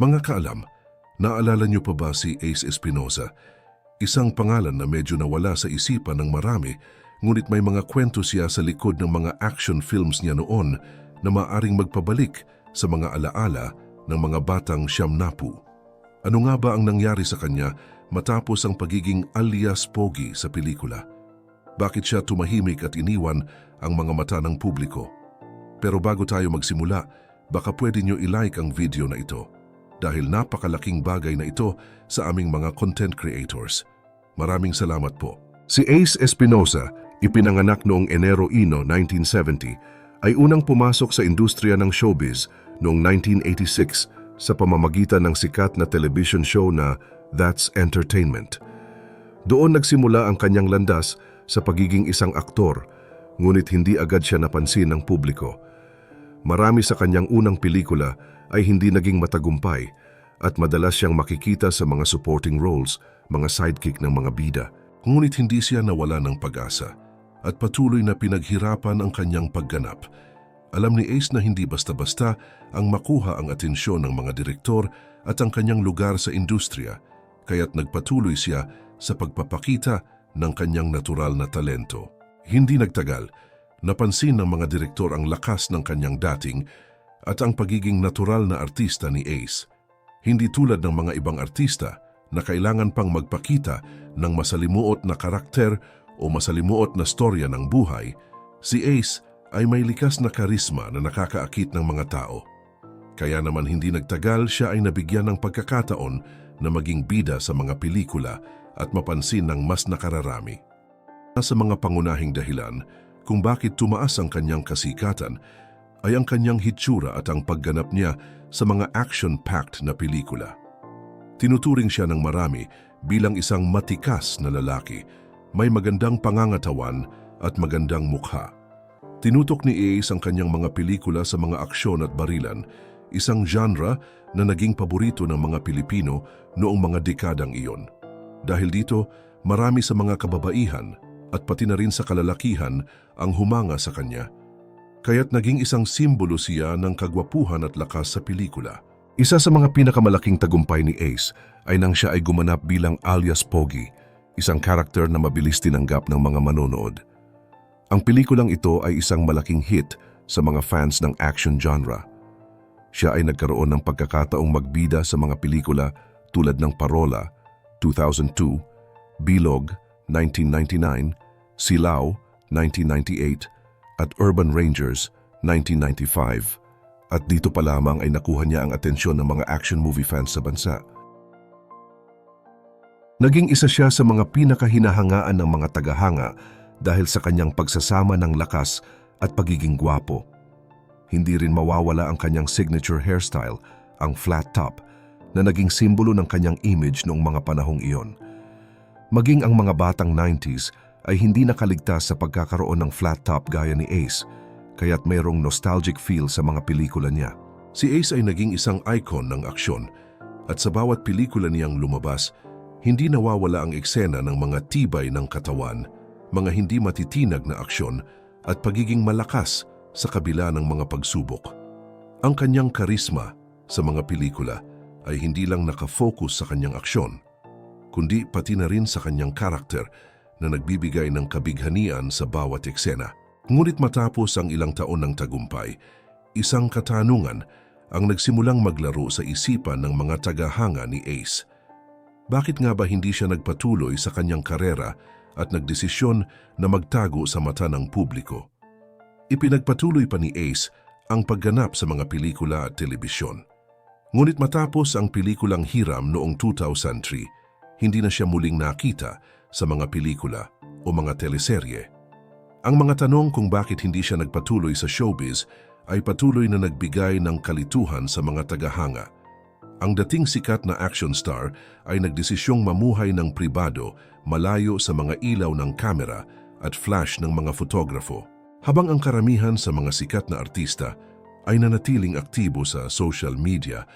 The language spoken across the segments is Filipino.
Mga kaalam, naalala niyo pa ba si Ace Espinosa? Isang pangalan na medyo nawala sa isipan ng marami, ngunit may mga kwento siya sa likod ng mga action films niya noon na maaring magpabalik sa mga alaala ng mga batang siyam napu. Ano nga ba ang nangyari sa kanya matapos ang pagiging alias pogi sa pelikula? Bakit siya tumahimik at iniwan ang mga mata ng publiko? Pero bago tayo magsimula, baka pwede nyo ilike ang video na ito dahil napakalaking bagay na ito sa aming mga content creators. Maraming salamat po. Si Ace Espinosa, ipinanganak noong Enero 1, 1970, ay unang pumasok sa industriya ng showbiz noong 1986 sa pamamagitan ng sikat na television show na That's Entertainment. Doon nagsimula ang kanyang landas sa pagiging isang aktor, ngunit hindi agad siya napansin ng publiko. Marami sa kanyang unang pelikula ay hindi naging matagumpay at madalas siyang makikita sa mga supporting roles, mga sidekick ng mga bida. Ngunit hindi siya nawala ng pag-asa at patuloy na pinaghirapan ang kanyang pagganap. Alam ni Ace na hindi basta-basta ang makuha ang atensyon ng mga direktor at ang kanyang lugar sa industriya, kaya't nagpatuloy siya sa pagpapakita ng kanyang natural na talento. Hindi nagtagal, napansin ng mga direktor ang lakas ng kanyang dating at ang pagiging natural na artista ni Ace. Hindi tulad ng mga ibang artista na kailangan pang magpakita ng masalimuot na karakter o masalimuot na storya ng buhay, si Ace ay may likas na karisma na nakakaakit ng mga tao. Kaya naman hindi nagtagal siya ay nabigyan ng pagkakataon na maging bida sa mga pelikula at mapansin ng mas nakararami. Sa mga pangunahing dahilan kung bakit tumaas ang kanyang kasikatan ay ang kanyang hitsura at ang pagganap niya sa mga action-packed na pelikula. Tinuturing siya ng marami bilang isang matikas na lalaki, may magandang pangangatawan at magandang mukha. Tinutok ni Ace ang kanyang mga pelikula sa mga aksyon at barilan, isang genre na naging paborito ng mga Pilipino noong mga dekadang iyon. Dahil dito, marami sa mga kababaihan at pati na rin sa kalalakihan ang humanga sa kanya. Kaya't naging isang simbolo siya ng kagwapuhan at lakas sa pelikula. Isa sa mga pinakamalaking tagumpay ni Ace ay nang siya ay gumanap bilang alias Pogi, isang karakter na mabilis tinanggap ng mga manonood. Ang pelikulang ito ay isang malaking hit sa mga fans ng action genre. Siya ay nagkaroon ng pagkakataong magbida sa mga pelikula tulad ng Parola, 2002, Bilog, 1999, Silao, 1998, at Urban Rangers, 1995. At dito pa lamang ay nakuha niya ang atensyon ng mga action movie fans sa bansa. Naging isa siya sa mga pinakahinahangaan ng mga tagahanga dahil sa kanyang pagsasama ng lakas at pagiging gwapo. Hindi rin mawawala ang kanyang signature hairstyle, ang flat top, na naging simbolo ng kanyang image noong mga panahong iyon. Maging ang mga batang 90s ay hindi nakaligtas sa pagkakaroon ng flat top gaya ni Ace, kaya't mayroong nostalgic feel sa mga pelikula niya. Si Ace ay naging isang icon ng aksyon at sa bawat pelikula niyang lumabas, hindi nawawala ang eksena ng mga tibay ng katawan, mga hindi matitinag na aksyon at pagiging malakas sa kabila ng mga pagsubok. Ang kanyang karisma sa mga pelikula ay hindi lang nakafocus sa kanyang aksyon, kundi pati na rin sa kanyang karakter na nagbibigay ng kabighanian sa bawat eksena. Ngunit matapos ang ilang taon ng tagumpay, isang katanungan ang nagsimulang maglaro sa isipan ng mga tagahanga ni Ace. Bakit nga ba hindi siya nagpatuloy sa kanyang karera at nagdesisyon na magtago sa mata ng publiko? Ipinagpatuloy pa ni Ace ang pagganap sa mga pelikula at telebisyon. Ngunit matapos ang pelikulang Hiram noong 2003, hindi na siya muling nakita sa mga pelikula o mga teleserye. Ang mga tanong kung bakit hindi siya nagpatuloy sa showbiz ay patuloy na nagbigay ng kalituhan sa mga tagahanga. Ang dating sikat na action star ay nagdesisyong mamuhay ng pribado malayo sa mga ilaw ng kamera at flash ng mga fotografo. Habang ang karamihan sa mga sikat na artista ay nanatiling aktibo sa social media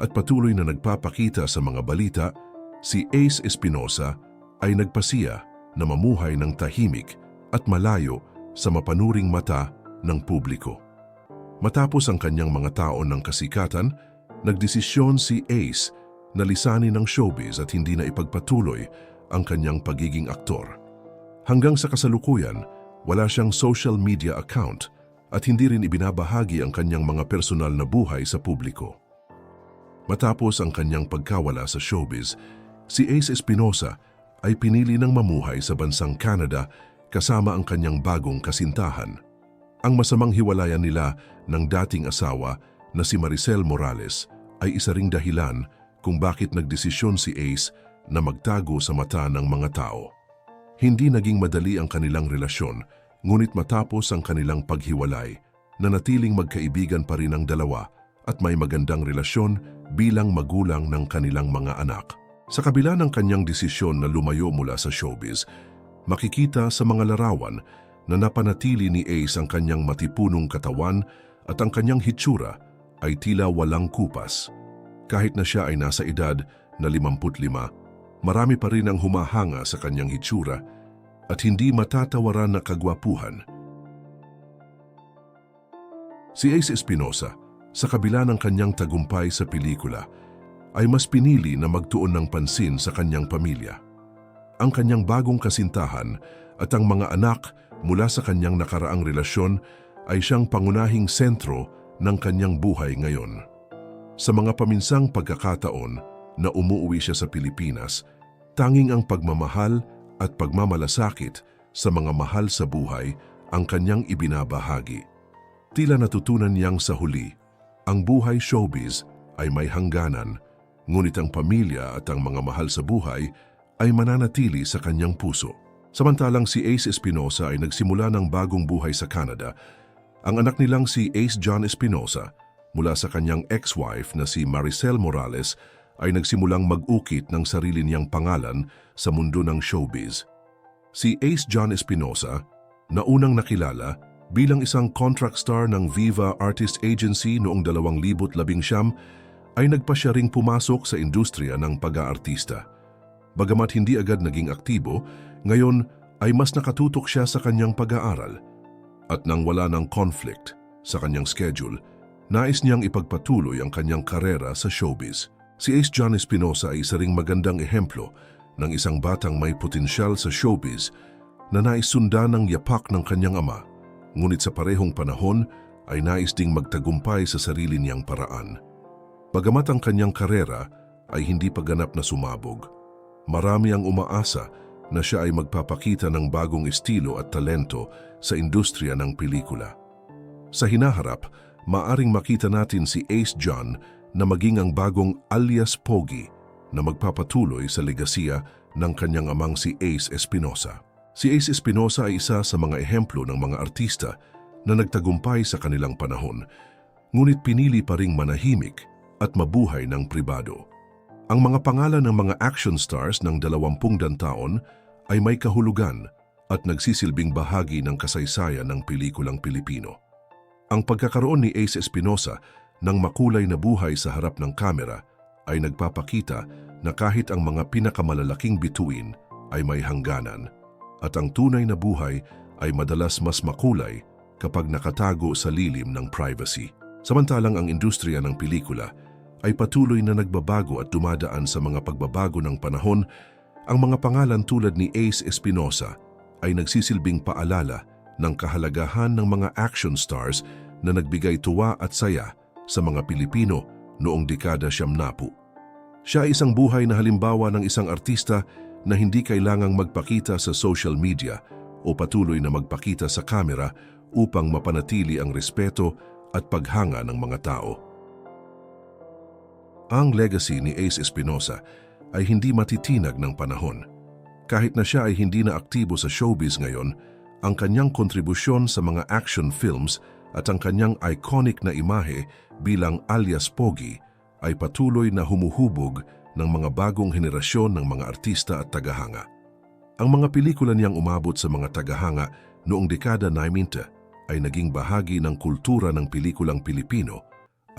at patuloy na nagpapakita sa mga balita, si Ace Espinosa ay nagpasiya na mamuhay ng tahimik at malayo sa mapanuring mata ng publiko. Matapos ang kanyang mga taon ng kasikatan, nagdesisyon si Ace na lisanin ng showbiz at hindi na ipagpatuloy ang kanyang pagiging aktor. Hanggang sa kasalukuyan, wala siyang social media account at hindi rin ibinabahagi ang kanyang mga personal na buhay sa publiko. Matapos ang kanyang pagkawala sa showbiz, si Ace Espinosa ay pinili ng mamuhay sa bansang Canada kasama ang kanyang bagong kasintahan. Ang masamang hiwalayan nila ng dating asawa na si Maricel Morales ay isa ring dahilan kung bakit nagdesisyon si Ace na magtago sa mata ng mga tao. Hindi naging madali ang kanilang relasyon, ngunit matapos ang kanilang paghiwalay, nanatiling magkaibigan pa rin ang dalawa at may magandang relasyon bilang magulang ng kanilang mga anak. Sa kabila ng kanyang desisyon na lumayo mula sa showbiz, makikita sa mga larawan na napanatili ni Ace ang kanyang matipunong katawan at ang kanyang hitsura ay tila walang kupas. Kahit na siya ay nasa edad na 55, marami pa rin ang humahanga sa kanyang hitsura at hindi matatawaran na kagwapuhan. Si Ace Espinosa, sa kabila ng kanyang tagumpay sa pelikula, ay mas pinili na magtuon ng pansin sa kanyang pamilya. Ang kanyang bagong kasintahan at ang mga anak mula sa kanyang nakaraang relasyon ay siyang pangunahing sentro ng kanyang buhay ngayon. Sa mga paminsang pagkakataon na umuwi siya sa Pilipinas, tanging ang pagmamahal at pagmamalasakit sa mga mahal sa buhay ang kanyang ibinabahagi. Tila natutunan niyang sa huli, ang buhay showbiz ay may hangganan, ngunit ang pamilya at ang mga mahal sa buhay ay mananatili sa kanyang puso. Samantalang si Ace Espinosa ay nagsimula ng bagong buhay sa Canada, ang anak nilang si Ace John Espinosa mula sa kanyang ex-wife na si Maricel Morales ay nagsimulang mag-ukit ng sarili niyang pangalan sa mundo ng showbiz. Si Ace John Espinosa, na unang nakilala bilang isang contract star ng Viva Artist Agency noong 2019, ay nagpa siya ring pumasok sa industriya ng pag-aartista. Bagamat hindi agad naging aktibo, ngayon ay mas nakatutok siya sa kanyang pag-aaral. At nang wala ng conflict sa kanyang schedule, nais niyang ipagpatuloy ang kanyang karera sa showbiz. Si Ace John Espinosa ay isa ring magandang ehemplo ng isang batang may potensyal sa showbiz na nais sundan ng yapak ng kanyang ama, ngunit sa parehong panahon ay nais ding magtagumpay sa sarili niyang paraan. Bagamat ang kanyang karera ay hindi pa ganap na sumabog, marami ang umaasa na siya ay magpapakita ng bagong estilo at talento sa industriya ng pelikula. Sa hinaharap, maaring makita natin si Ace John na maging ang bagong alias Pogi na magpapatuloy sa legasiya ng kanyang amang si Ace Espinosa. Si Ace Espinosa ay isa sa mga ehemplo ng mga artista na nagtagumpay sa kanilang panahon, ngunit pinili pa ring manahimik at mabuhay ng pribado. Ang mga pangalan ng mga action stars ng dalawampung taon ay may kahulugan at nagsisilbing bahagi ng kasaysayan ng pelikulang Pilipino. Ang pagkakaroon ni Ace Espinosa ng makulay na buhay sa harap ng kamera ay nagpapakita na kahit ang mga pinakamalalaking bituin ay may hangganan at ang tunay na buhay ay madalas mas makulay kapag nakatago sa lilim ng privacy. Samantalang ang industriya ng pelikula ay patuloy na nagbabago at dumadaan sa mga pagbabago ng panahon, ang mga pangalan tulad ni Ace Espinosa ay nagsisilbing paalala ng kahalagahan ng mga action stars na nagbigay tuwa at saya sa mga Pilipino noong dekada siyam napu. Siya ay isang buhay na halimbawa ng isang artista na hindi kailangang magpakita sa social media o patuloy na magpakita sa kamera upang mapanatili ang respeto at paghanga ng mga tao. Ang legacy ni Ace Espinosa ay hindi matitinag ng panahon. Kahit na siya ay hindi na aktibo sa showbiz ngayon, ang kanyang kontribusyon sa mga action films at ang kanyang iconic na imahe bilang alias Pogi ay patuloy na humuhubog ng mga bagong henerasyon ng mga artista at tagahanga. Ang mga pelikula niyang umabot sa mga tagahanga noong dekada 90 ay naging bahagi ng kultura ng pelikulang Pilipino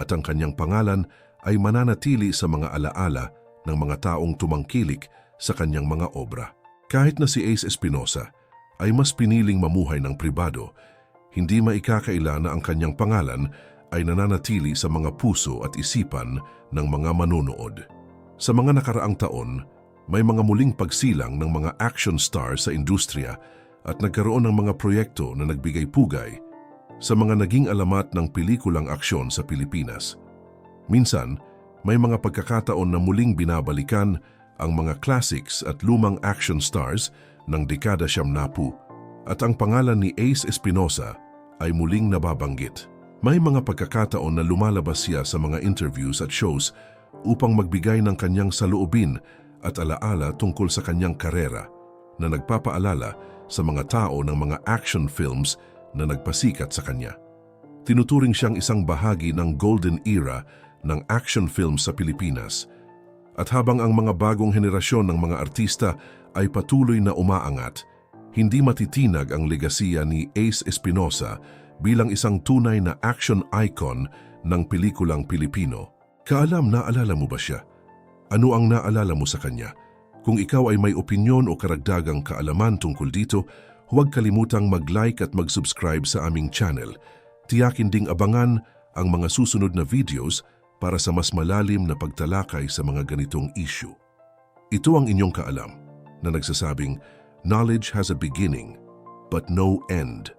at ang kanyang pangalan ay mananatili sa mga alaala ng mga taong tumangkilik sa kanyang mga obra. Kahit na si Ace Espinosa ay mas piniling mamuhay ng pribado, hindi maikakaila na ang kanyang pangalan ay nananatili sa mga puso at isipan ng mga manonood. Sa mga nakaraang taon, may mga muling pagsilang ng mga action stars sa industriya at nagkaroon ng mga proyekto na nagbigay pugay sa mga naging alamat ng pelikulang aksyon sa Pilipinas. Minsan, may mga pagkakataon na muling binabalikan ang mga classics at lumang action stars ng dekada siyam napu at ang pangalan ni Ace Espinosa ay muling nababanggit. May mga pagkakataon na lumalabas siya sa mga interviews at shows upang magbigay ng kanyang saloobin at alaala tungkol sa kanyang karera na nagpapaalala sa mga tao ng mga action films na nagpasikat sa kanya. Tinuturing siyang isang bahagi ng golden era ng action films sa Pilipinas. At habang ang mga bagong henerasyon ng mga artista ay patuloy na umaangat, hindi matitinag ang legasiya ni Ace Espinosa bilang isang tunay na action icon ng pelikulang Pilipino. Kaalam naalala mo ba siya? Ano ang naalala mo sa kanya? Kung ikaw ay may opinyon o karagdagang kaalaman tungkol dito, huwag kalimutang mag-like at mag-subscribe sa aming channel. Tiyakin ding abangan ang mga susunod na videos para sa mas malalim na pagtalakay sa mga ganitong issue. Ito ang inyong kaalam na nagsasabing, Knowledge has a beginning, but no end.